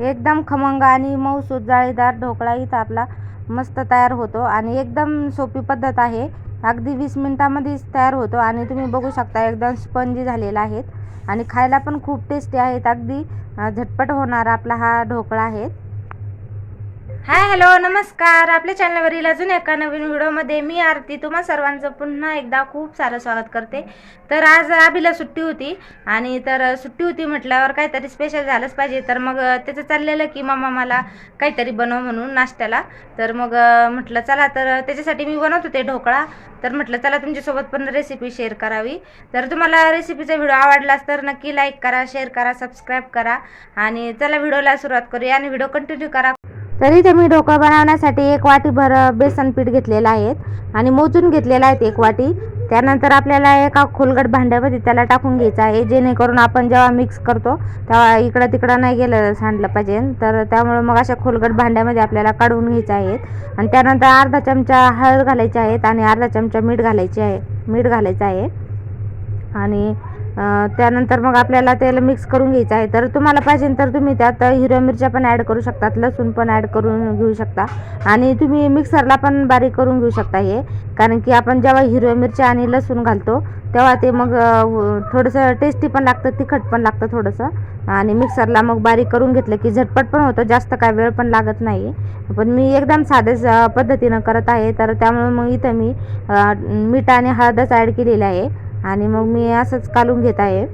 एकदम खमंग आणि मऊसूत जाळीदार ढोकळा तर आपला मस्त तयार होतो. आणि एकदम सोपी पद्धत आहे. अगदी वीस मिनटामध्येच तयार होतो. आणि तुम्ही बघू शकता एकदम स्पंजी झालेला आहेत आणि खायला पण खूप टेस्टी आहेत. अगदी झटपट होणारा आपला हा ढोकळा आहे. हाय हॅलो नमस्कार. आपल्या चॅनलवरील अजून एका नवीन व्हिडिओमध्ये मी आरती. तुम्हा सर्वांचं पुन्हा एकदा खूप सारं स्वागत करते. तर आज आभीला सुट्टी होती आणि तर सुट्टी होती म्हटल्यावर काहीतरी स्पेशल झालंच पाहिजे. तर मग त्याचं चाललेलं की मामा मला काहीतरी बनव म्हणून नाश्त्याला. तर मग म्हटलं चला. तर त्याच्यासाठी मी बनवत होते ढोकळा. तर म्हटलं चला तुमच्यासोबत पण रेसिपी शेअर करावी. तर तुम्हाला रेसिपीचा व्हिडिओ आवडलास तर नक्की लाईक करा शेअर करा सबस्क्राईब करा. आणि चला व्हिडिओला सुरुवात करूया आणि व्हिडिओ कंटिन्यू करा. तरी ते मी ढोकळा बनवण्यासाठी एक वाटीभर बेसन पीठ घेतलेलं आहे आणि मोजून घेतलेलं आहे एक वाटी. त्यानंतर आपल्याला एका खोलगट भांड्यामध्ये त्याला टाकून घ्यायचं आहे जेणेकरून आपण जेव्हा मिक्स करतो तेव्हा इकडं तिकडं नाही गेलं सांडलं पाहिजे. तर त्यामुळे मग अशा खोलगट भांड्यामध्ये आपल्याला काढून घ्यायचं आहे. आणि त्यानंतर अर्धा चमचा हळद घालायची आहेत आणि अर्धा चमचा मीठ घालायची आहे मीठ घालायचं आहे. आणि त्यानंतर मग आपल्याला त्याला मिक्स करून घ्यायचं आहे. तर तुम्हाला पाहिजे तर तुम्ही त्यात हिरव्या मिरच्या पण ॲड करू शकतात लसूण पण ॲड करून घेऊ शकता. आणि तुम्ही मिक्सरला पण बारीक करून घेऊ शकता हे. कारण की आपण जेव्हा हिरव्या मिरच्या आणि लसूण घालतो तेव्हा ते मग थोडंसं टेस्टी पण लागतं तिखट पण लागतं थोडंसं. आणि मिक्सरला मग बारीक करून घेतलं की झटपट पण होतं जास्त काय वेळ पण लागत नाही. पण मी एकदम साध्याच पद्धतीनं करत आहे. तर त्यामुळे मग इथं मी मीठ आणि हळदच ॲड केलेलं आहे. आणि मग मी असंच कालून घेत आहे.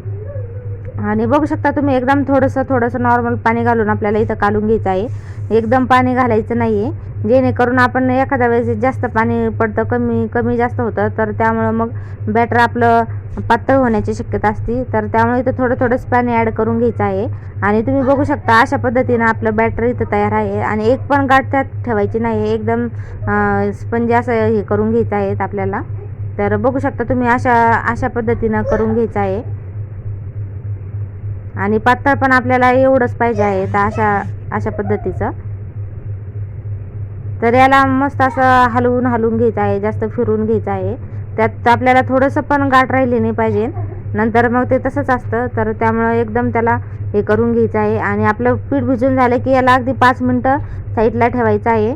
आणि बघू शकता तुम्ही एकदम थोडंसं थोडंसं नॉर्मल पाणी घालून आपल्याला इथं कालून घ्यायचं आहे. एकदम पाणी घालायचं नाही आहे जेणेकरून आपण एखाद्या वेळेस जास्त पाणी पडतं कमी कमी जास्त होतं तर त्यामुळं मग बॅटर आपलं पातळ होण्याची शक्यता असते. तर त्यामुळे इथं थोडं थोडंच पाणी ॲड करून घ्यायचं आहे. आणि तुम्ही बघू शकता अशा पद्धतीनं आपलं बॅटर इथं तयार आहे. आणि एक पण गाठ त्यात ठेवायची नाही एकदम स्पंज असं हे करून घ्यायचं आहे आपल्याला. तर बघू शकता तुम्ही अशा अशा पद्धतीनं करून घ्यायचं आहे. आणि पातळ पण आपल्याला एवढंच पाहिजे आहे तर अशा अशा पद्धतीचं. तर याला मस्त असं हलवून हलवून घ्यायचं आहे जास्त फिरून घ्यायचं आहे. त्यात आपल्याला थोडंसं पण गाठ राहिली नाही पाहिजे. नंतर मग ते तसंच असतं. तर त्यामुळं एकदम त्याला हे करून घ्यायचं आहे. आणि आपलं पीठ भिजून झालं की याला अगदी पाच मिनटं साईडला ठेवायचं आहे.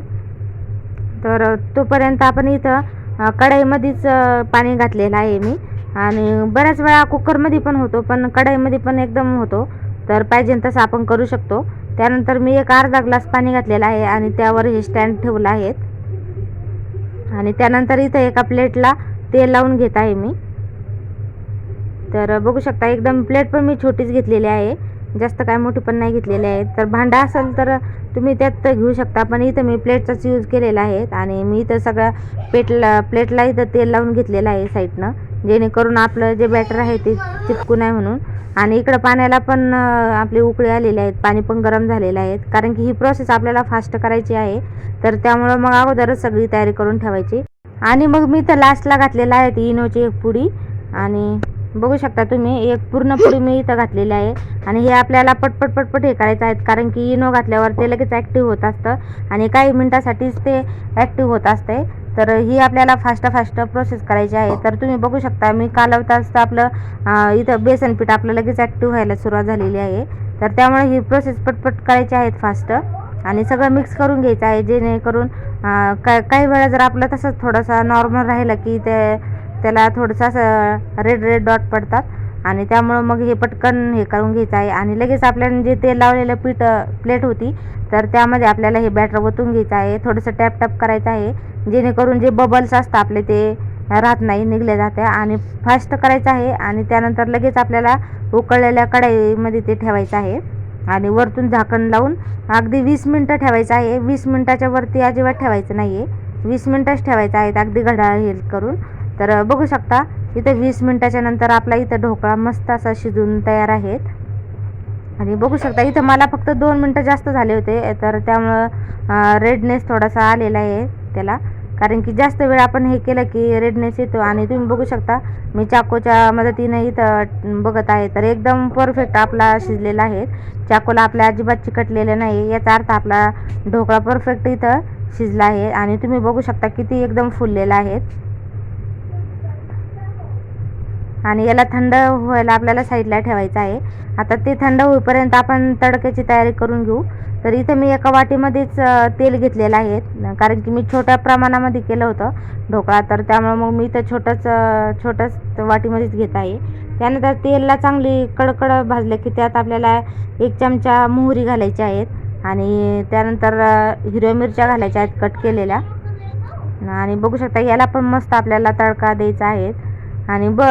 तर तोपर्यंत आपण इथं कढईमध्येच पाणी घातलेलं आहे मी. आणि बऱ्याच वेळा कुकरमध्ये पण होतो पण कढईमध्ये पण एकदम होतो. तर पाहिजे तसं आपण करू शकतो. त्यानंतर मी एक अर्धा ग्लास पाणी घातलेलं आहे आणि त्यावर हे स्टँड ठेवलं आहे आणि त्यानंतर इथं एका प्लेटला तेल लावून घेत आहे मी. तर बघू शकता एकदम प्लेट पण मी छोटीच घेतलेली आहे. जास्त काय मोठी पण नाही घेतलेले आहेत. तर भांडा असेल तर तुम्ही त्यात घेऊ शकता पण इथं मी प्लेटचाच यूज केलेला आहे आणि मी इथं सगळ्या पेटला प्लेटला इथं तेल लावून घेतलेलं आहे साईडनं जेणेकरून आपलं जे बॅटर आहे ते चिपकू नये म्हणून. आणि इकडं पाण्याला पण आपले आपली उकळी आहेत पाणी पण गरम झालेलं आहे कारण की ही प्रोसेस आपल्याला फास्ट करायची आहे. तर त्यामुळं मग अगोदरच सगळी तयारी करून ठेवायची. आणि मग मी तर लास्टला घातलेला आहे ती इनोची एक पुडी आणि बघू शकता तुम्ही एक पूर्ण पुडी मी इथं घातलेली आहे. आणि हे आपल्याला पटपट पटपट हे करायचं आहेत कारण की इनो घातल्यावर ते लगेच ॲक्टिव्ह होत असतं. आणि काही मिनटासाठीच ते ॲक्टिव्ह होत असते. तर ही आपल्याला फास्ट फास्ट प्रोसेस करायची आहे. तर तुम्ही बघू शकता मी कालवता असतं आपलं इथं बेसन पीठ आपलं लगेच ॲक्टिव्ह व्हायला सुरुवात झालेली आहे. तर त्यामुळे ही प्रोसेस पटपट करायची आहेत फास्ट आणि सगळं मिक्स करून घ्यायचं आहे जेणेकरून काय काही वेळा जर आपलं तसंच थोडंसं नॉर्मल राहिलं की ते त्याला थोडंसं रेड रेड डॉट पडतात. आणि त्यामुळं मग हे पटकन हे करून घ्यायचं आहे. आणि लगेच आपल्याला जे तेल लावलेलं पीठ प्लेट होती तर त्यामध्ये आपल्याला हे बॅटर ओतून घ्यायचं आहे. थोडंसं टॅप टॅप करायचं आहे. जेणेकरून जे बबल्स असतात आपले ते राहत नाही निघले जाते आणि फास्ट करायचं आहे. आणि त्यानंतर लगेच आपल्याला उकळलेल्या कढाईमध्ये ते ठेवायचं आहे. आणि वरतून झाकण लावून अगदी वीस मिनटं ठेवायचं आहे. वीस मिनटाच्या वरती अजिबात ठेवायचं नाही आहे वीस मिनटंच ठेवायचं आहे अगदी घड्याळ हे करून. तर बघू शकता इथं वीस मिनटाच्या नंतर आपला इथं ढोकळा मस्त असा शिजून तयार आहेत. आणि बघू शकता इथं मला फक्त दोन मिनटं जास्त झाले होते तर त्यामुळं रेडनेस थोडासा आलेला आहे त्याला. कारण की जास्त वेळ आपण हे केलं की रेडनेस येतो आणि तुम्ही बघू शकता मी चाकूच्या मदतीने इथं बघत आहे. तर एकदम परफेक्ट आपला शिजलेला आहे. चाकूला आपल्या अजिबात चिकटलेलं नाही याचा अर्थ आपला ढोकळा परफेक्ट इथं शिजला आहे. आणि तुम्ही बघू शकता किती एकदम फुललेला आहे. आणि याला थंड व्हायला आपल्याला साईडला ठेवायचं आहे. आता ते थंड होईपर्यंत आपण तडक्याची तयारी करून घेऊ. तर इथं मी एका वाटीमध्येच तेल घेतलेलं आहे. कारण की मी छोट्या प्रमाणामध्ये केलं होतं ढोकळा. तर त्यामुळे मग मी इथं छोटंच अ, छोटंच वाटीमध्येच घेत आहे. त्यानंतर तेलला चांगली कडकड भाजले की त्यात आपल्याला एक चमचा मोहरी घालायची आहेत आणि त्यानंतर हिरव्या मिरच्या घालायच्या आहेत कट केलेल्या. आणि बघू शकता याला पण मस्त आपल्याला तडका द्यायचा आहे. आणि ब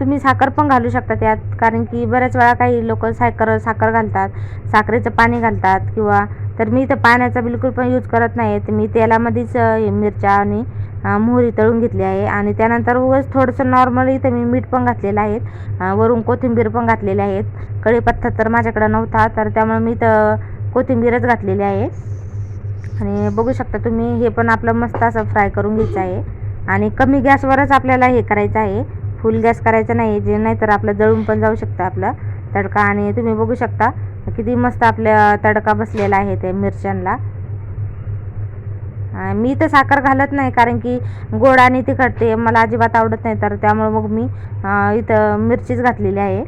तुम्ही साखर पण घालू शकता त्यात कारण की बऱ्याच वेळा काही लोक साखर साखर घालतात साखरेचं पाणी घालतात किंवा तर मी तर पाण्याचा बिलकुल पण यूज करत नाही तर मी तेलामध्येच मिरच्या आणि मोहरी तळून घेतली आहे. आणि त्यानंतर उगाच थोडंसं नॉर्मल इथं मी मीठ पण घातलेलं आहे. वरून कोथिंबीर पण घातलेली आहेत कढीपत्ता तर माझ्याकडं नव्हता तर त्यामुळे मी तर कोथिंबीरच घातलेली आहे. आणि बघू शकता तुम्ही हे पण आपलं मस्त असं फ्राय करून घ्यायचं आहे. आणि कमी गॅसवरच आपल्याला हे करायचं आहे. फुल गॅस करायचं नाही जे नाहीतर आपलं जळून पण जाऊ शकतं आपलं. तडका आणि तुम्ही बघू शकता किती मस्त आपल्या तडका बसलेला आहे ते मिरच्यांना मी तर साखर घालत नाही कारण की गोड आणि तिखट ते मला अजिबात आवडत नाही तर त्यामुळे मग मी इथं मिरचीच घातलेली आहे.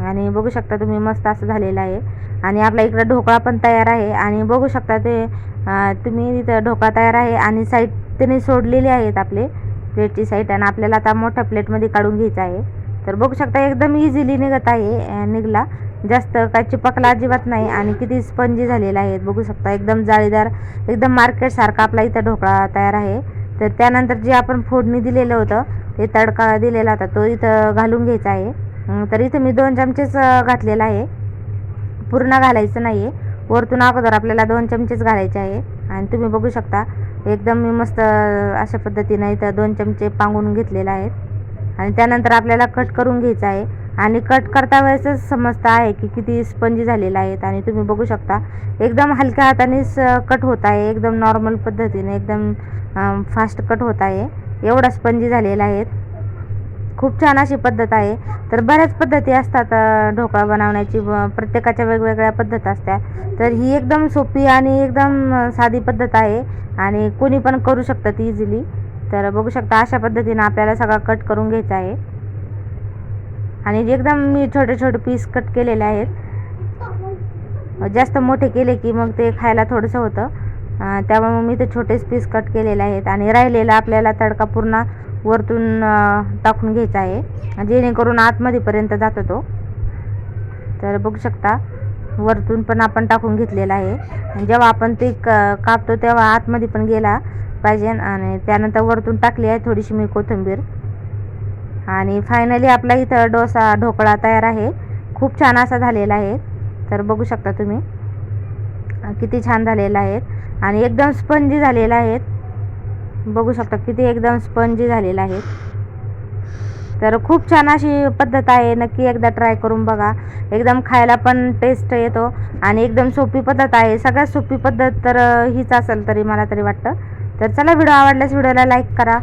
आणि बघू शकता तुम्ही मस्त असं झालेलं आहे. आणि आपला इकडं ढोकळा पण तयार आहे. आणि बघू शकता ते तुम्ही इथं ढोकळा तयार आहे आणि साईड त्याने सोडलेले आहेत आपले प्लेटची साईड आणि आपल्याला आता मोठ्या प्लेटमध्ये काढून घ्यायचं आहे. तर बघू शकता एकदम इझिली निघत आहे निघला. जास्त काय चिपकला अजिबात नाही आणि किती स्पंजी झालेला आहे. बघू शकता एकदम जाळीदार एकदम मार्केटसारखा आपला इथं ढोकळा तयार आहे. तर त्यानंतर जे आपण फोडणी दिलेलं होतं ते तडका दिलेला होता तो इथं घालून घ्यायचा आहे. तर इथं मी दोन चमचेच घातलेला आहे. पूर्ण घालायचं नाही आहे वरतून अगोदर आपल्याला दोन चमचेच घालायचे आहे. आणि तुम्ही बघू शकता एकदम मी मस्त अशा पद्धतीनं इथं दोन चमचे पांगून घेतलेले आहेत. आणि त्यानंतर आपल्याला कट करून घ्यायचं आहे. आणि कट करता वेळेसच समजतं आहे की किती स्पंजी झालेलं आहेत. आणि तुम्ही बघू शकता एकदम हलक्या हातानेच कट होत आहे. एकदम नॉर्मल पद्धतीने एकदम फास्ट कट होत आहे. एवढा स्पंजी झालेला आहेत खूप छान अशी पद्धत आहे. तर बऱ्याच पद्धती असतात ढोकळा बनवण्याची. प्रत्येकाच्या वेगवेगळ्या पद्धत असत्या. तर ही एकदम सोपी आणि एकदम साधी पद्धत आहे आणि कोणी पण करू शकतं ती इझिली तर बघू शकता अशा पद्धतीनं आपल्याला सगळा कट करून घ्यायचा आहे. आणि एकदम मी छोटे छोटे पीस कट केलेले आहेत. जास्त मोठे केले की मग ते खायला थोडंसं होतं. त्यामुळे मग मी ते छोटेच पीस कट केलेले आहेत. आणि राहिलेला आपल्याला तडका पूर्ण वरतून टाकून घ्यायचा आहे. जेणेकरून आतमध्येपर्यंत जातो तो. तर बघू शकता वरतून पण आपण टाकून घेतलेला आहे. जेव्हा आपण ते क कापतो तेव्हा आतमध्ये पण गेला पाहिजे. आणि त्यानंतर वरतून टाकली आहे थोडीशी मी कोथिंबीर. आणि फायनली आपला इथं डोसा ढोकळा तयार आहे. खूप छान असा झालेला आहे. तर बघू शकता तुम्ही. किती छान झालेला आहेत. आणि एकदम स्पंजी झालेला आहेत. बघू शकता किती एकदम स्पंजी झालेला आहे तर खूप छान अशी पद्धत आहे. नक्की एकदा ट्राय करून बघा. एकदम खायला पण टेस्ट येतो. आणि एकदम सोपी पद्धत आहे. सगळ्यात सोपी पद्धत तर हीच असेल तरी मला तरी वाटतं. तर चला व्हिडिओ आवडल्यास व्हिडिओला लाईक करा.